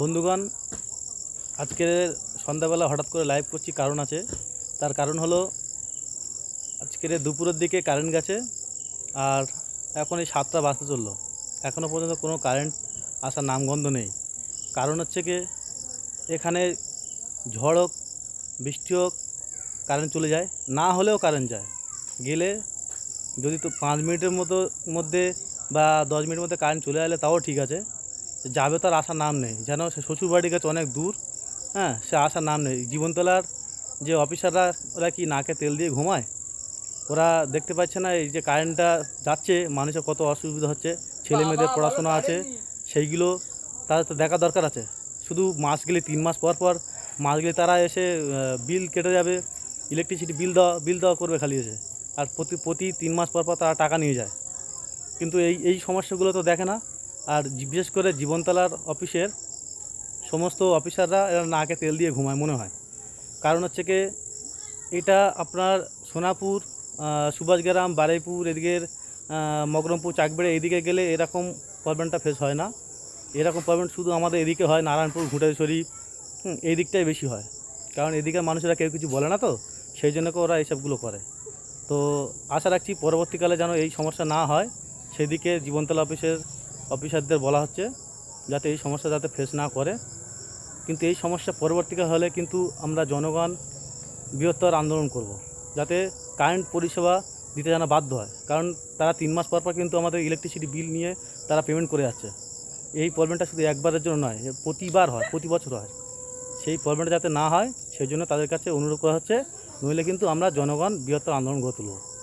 বন্ধুগণ, আজকের সন্ধ্যাবেলা হঠাৎ করে লাইভ করছি, কারণ আছে। তার কারণ হলো, আজকের দুপুরের দিকে কারেন্ট গেছে, আর এখন এই সাতটা বাজতে চলল। এখনও পর্যন্ত কোনো কারেন্ট আসার নামগন্ধ নেই। কারণ হচ্ছে কি, এখানে ঝড় হোক, বৃষ্টি হোক কারেন্ট চলে যায়। না হলেও কারেন্ট যায়। গেলে যদি তো পাঁচ মিনিটের মতো, মধ্যে বা দশ মিনিটের মধ্যে কারেন্ট চলে এলে তাও ঠিক আছে। যাবে তার আসার নাম নেই। যেন সে শ্বশুরবাড়ির কাছে অনেক দূর হ্যাঁ সে আসার নাম নেই। জীবনতলার যে অফিসাররা ওরা কি নাকে তেল দিয়ে ঘুমায়? ওরা দেখতে পাচ্ছে না এই যে কারেন্টটা যাচ্ছে মানুষের কত অসুবিধা হচ্ছে ছেলে মেয়েদের পড়াশোনা আছে সেইগুলো তাদের তো দেখা দরকার আছে। শুধু মাস গেলে তিন মাস পর পর মাস গেলে তারা এসে বিল কেটে যাবে ইলেকট্রিসিটি বিল দেওয়া বিল দেওয়া করবে খালি এসে। আর প্রতি প্রতি তিন মাস পর পর তারা টাকা নিয়ে যায়। কিন্তু এই এই সমস্যাগুলো তো দেখে না। আর বিশেষ করে জীবনতলার অফিসের সমস্ত অফিসাররা এরা নাকে তেল দিয়ে ঘুমায় মনে হয়। কারণ হচ্ছে কি এটা আপনার সোনাপুর সুভাষগ্রাম বারুইপুর এদিকের আহ, মকরমপুর চাকবেড়ে এদিকে গেলে এরকম প্রবলেমটা ফেস হয় না। এরকম প্রবলেম শুধু আমাদের এদিকে হয় নারায়ণপুর ঘুঁটাইশ্বরী হুম, এই দিকটাই বেশি হয়। কারণ এদিকের মানুষেরা কেউ কিছু বলে না তো সেই জন্য ওরা এইসবগুলো করে। তো আশা রাখছি পরবর্তীকালে যেন এই সমস্যা না হয় সেদিকে জীবনতলা অফিসের অফিসারদের বলা হচ্ছে যাতে এই সমস্যা যাতে ফেস না করে। কিন্তু এই সমস্যা পরবর্তীকালে হলে কিন্তু আমরা জনগণ বৃহত্তর আন্দোলন করব। যাতে কারেন্ট পরিষেবা দিতে যেন বাধ্য হয়। কারণ তারা তিন মাস পর পর কিন্তু আমাদের ইলেকট্রিসিটি বিল নিয়ে তারা পেমেন্ট করে যাচ্ছে। এই প্রবলেমটা শুধু একবারের জন্য নয় প্রতিবার হয়, প্রতি বছর হয়। সেই প্রবলেমটা যাতে না হয়, সেই জন্য তাদের কাছে অনুরোধ করা হচ্ছে। নইলে কিন্তু আমরা জনগণ বৃহত্তর আন্দোলন গড়ে তুলব।